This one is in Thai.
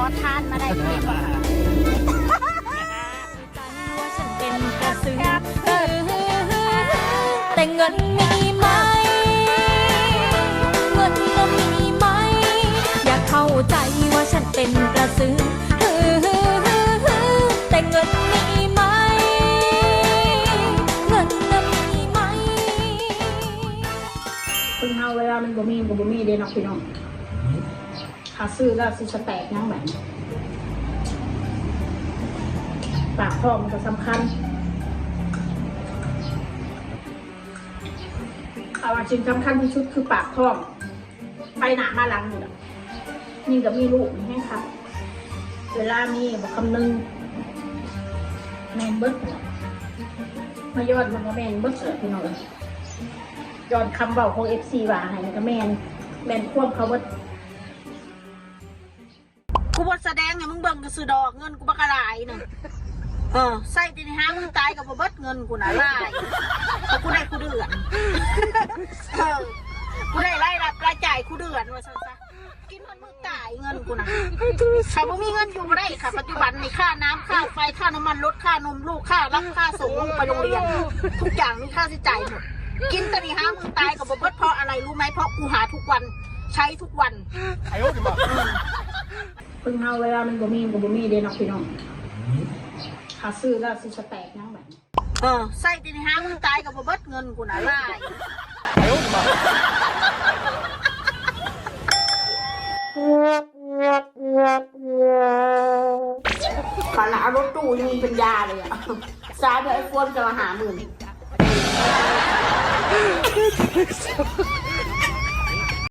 ขอทานมาได้ไหมวะว่าฉันเป็นกระสือแต่เงินมีไหม เงินก็มีไหม อยากเข้าใจว่าฉันเป็นกระสือแต่เงินมีไหม เงินก็มีไหมพึ่งเฮาเวลามันบ่มีมันก็บ่มีเด้เนาะพี่น้อง ถ้าซื้อแล้วสิสแตกยังแบบปากท้องมันก็สำคัญเอาว่าสิ่งสำคัญที่สุดคือปากท้อง ไปหนามาหลังนี่แหละนี่ก็มีลูกนี่ครับเวลามีบอกคำนึงแมนเบิดน่ะมายอดมันก็แมนเบิดเสือพี่น้องยอดคำเบาของเอฟซีว่าให้นก็แมนแมนควบเขาเบิด กูบดแสดงไงมึงเบิ่งก็ซื้อดอกเงินกูบักกะลายหนึ่งเออใส่ตีนห้ามึงตายกับบ่เบิดเงินกูนะหลายเพราะกูได้กูเดือนเออกูได้รายรับรายจ่ายกูเดือนว่าซั่นซะกินมันมึงตายเงินกูนะถ้าบ่มีเงินอยู่บ่ได้ค่ะปัจจุบันนี่ค่าน้ำค่าไฟค่าน้ำมันรถค่านมลูกค่ารับค่าส่งลูกไปโรงเรียน ทุกอย่างมีค่าใช้จ่ายหมดกินแตนี่ห้ามึงตายกับบ่เบิดเพราะอะไรรู้ไหมเพราะกูหาทุกวัน ใช้ทุกวัน ไอ้โอ้ดิบอกพึ่งเฮาเวลามันบ่มีมันก็บ่มีเด้เนาะพี่น้องถ้าซื้อแล้วสิสแตกยังแบบเออใส่ตีนห้ามึงตายกับบ่เบิดเงินกูนะหลายไอ้โอ้ดิบอกขนาดรถตู้ยังมีปัญญาเลยอะซ้ายด้วยไอโฟนจะมาหาหมื่น